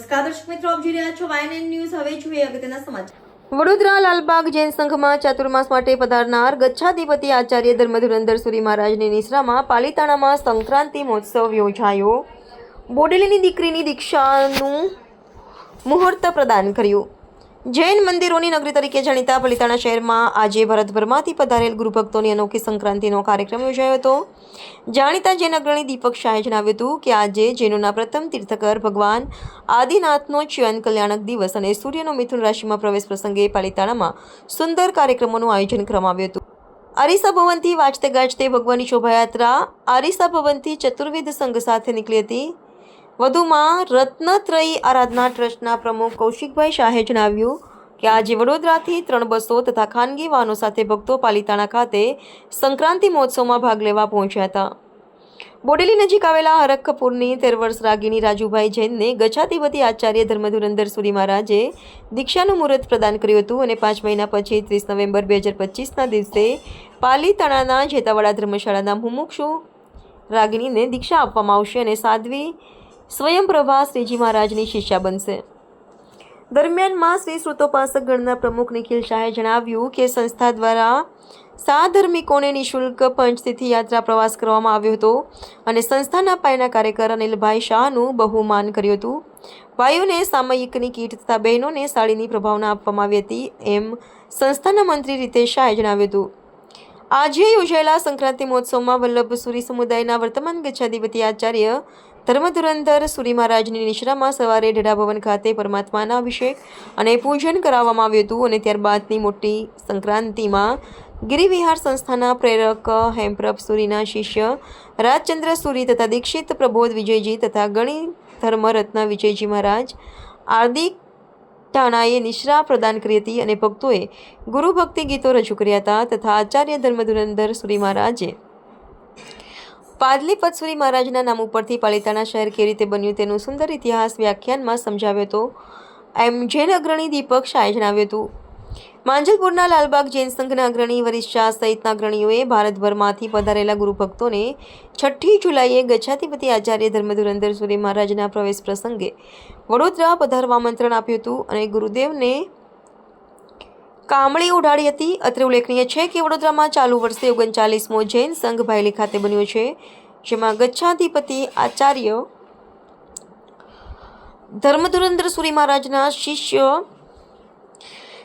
નમસ્કાર, દર્શક મિત્રો, આપ જોઈ રહ્યા છો વાયન ન્યૂઝ હવે જોઈએ અગત્યના સમાચાર. વડોદરા લાલબાગ જૈન સંઘમાં ચાતુર્માસ માટે પધારનાર ગચ્છાધિપતિ આચાર્ય ધર્મધુરંદર સુરી મહારાજની નિશ્રામાં પાલિતાણામાં સંક્રાંતિ મહોત્સવ યોજાયો. બોડેલીની દીકરીની દીક્ષાનું મુહૂર્ત પ્રદાન કર્યું. જૈન મંદિરોની નગરી તરીકે જાણીતા પલિતાણા શહેરમાં આજે ભારતભરમાંથી પધારેલ ગુરુભક્તોની અનોખી સંક્રાંતિનો કાર્યક્રમ યોજાયો હતો. જાણીતા જૈન અગ્રણી દીપક શાહે જણાવ્યું હતું કે આજે જૈનોના પ્રથમ તીર્થકર ભગવાન આદિનાથનો ચયન કલ્યાણક દિવસ અને સૂર્યનો મિથુન રાશિમાં પ્રવેશ પ્રસંગે પાલિતાણામાં સુંદર કાર્યક્રમોનું આયોજન કરવામાં આવ્યું હતું. આરિસા ભવનથી વાંચતે ગાજતે ભગવાનની શોભાયાત્રા આરિસા ભવનથી ચતુર્વિધ સંઘ સાથે નીકળી હતી. વધુમાં રત્નત્રયી આરાધના ટ્રસ્ટના પ્રમુખ કૌશિકભાઈ શાહે જણાવ્યું કે આજે વડોદરાથી ત્રણ બસો તથા ખાનગી વાહનો સાથે ભક્તો પાલિતાણા ખાતે સંક્રાંતિ મહોત્સવમાં ભાગ લેવા પહોંચ્યા હતા. બોડેલી નજીક આવેલા હરખપુરની તેર વર્ષ રાગીણી રાજુભાઈ જૈનને ગચ્છાધિપતિ આચાર્ય ધર્મધુરંદર સુરી મહારાજે દીક્ષાનું મુહૂર્ત પ્રદાન કર્યું હતું અને પાંચ મહિના પછી ત્રીસ નવેમ્બર બે હજાર પચીસના દિવસે પાલીતાણાના જેતાવાડા ધર્મશાળાના મુમુક્ષુ રાગિણીને દીક્ષા આપવામાં આવશે અને સાધ્વી સ્વયંપ્રભા શ્રીજી મહારાજની શિષ્યા બનશે. દરમિયાનમાં શ્રી શ્રુતોપાસક ગણના પ્રમુખ નિખિલ શાહે જણાવ્યું કે સંસ્થા દ્વારા સાધર્મિકોને નિઃશુલ્ક પંચતિથિ યાત્રા પ્રવાસ કરવામાં આવ્યો હતો અને સંસ્થાના પાયના કાર્યકર અનિલભાઈ શાહનું બહુમાન કર્યું હતું. ભાઈઓને સામયિકની કીટ તથા બહેનોને સાડીની પ્રભાવના આપવામાં આવી હતી એમ સંસ્થાના મંત્રી રીતેશ શાહે જણાવ્યું હતું. આજે યોજાયેલા સંક્રાંતિ મહોત્સવમાં વલ્લભ સુરી સમુદાયના વર્તમાન ગચ્છાધિપતિ આચાર્ય ધર્મધુરંધર સુરી મહારાજની નિશ્રામાં સવારે ઢેડા ભવન ખાતે પરમાત્માના અભિષેક અને પૂજન કરાવવામાં આવ્યું હતું અને ત્યારબાદની મોટી સંક્રાંતિમાં ગિરિવિહાર સંસ્થાના પ્રેરક હેમપ્રભ સુરીના શિષ્ય રાજચંદ્ર સુરી તથા દીક્ષિત પ્રબોધ વિજયજી તથા ગણી ધર્મરત્ન વિજયજી મહારાજ હાર્દિક ટાણાએ નિશ્રા પ્રદાન કરી હતી અને ભક્તોએ ગુરુ ભક્તિ ગીતો રજૂ કર્યા હતા તથા આચાર્ય ધર્મધુરંદર સુરી મહારાજે પાદલી પતસુરી મહારાજના નામ ઉપરથી પાલિતાણા શહેર કેવી રીતે બન્યું તેનું સુંદર ઇતિહાસ વ્યાખ્યાનમાં સમજાવ્યો હતો. એમ જૈન અગ્રણી દીપક શાહે જણાવ્યું હતું. માંજલપુરના લાલબાગ જૈન સંઘના અગ્રણી વરિષ્ઠ શાહ સહિતના અગ્રણીઓએ ભારતભરમાંથી પધારેલા ગુરુભક્તોને છઠ્ઠી જુલાઈએ ગચ્છાધિપતિ આચાર્ય ધર્મધુરંદર સુરી મહારાજના પ્રવેશ પ્રસંગે વડોદરા પધારવા આમંત્રણ આપ્યું હતું અને ગુરુદેવને કામળી ઉડાડી હતી. અત્રે ઉલ્લેખનીય છે કે વડોદરામાં ચાલુ વર્ષે ઓગણચાલીસમો જૈન સંઘ ભાયલી ખાતે બન્યો છે, જેમાં ગચ્છાધિપતિ આચાર્ય ધર્મધુરંદર સુરી મહારાજના શિષ્ય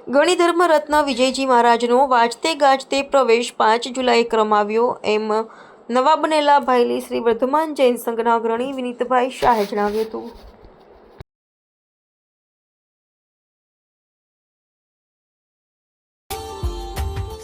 ગણિધર્મ રત્ન વિજયજી મહારાજનો વાજતે ગાજતે પ્રવેશ પાંચ જુલાઈ કરવામાં એમ નવા બનેલા ભાઈલી શ્રી વર્ધમાન જૈન સંઘના અગ્રણી વિનીતભાઈ શાહે જણાવ્યું હતું.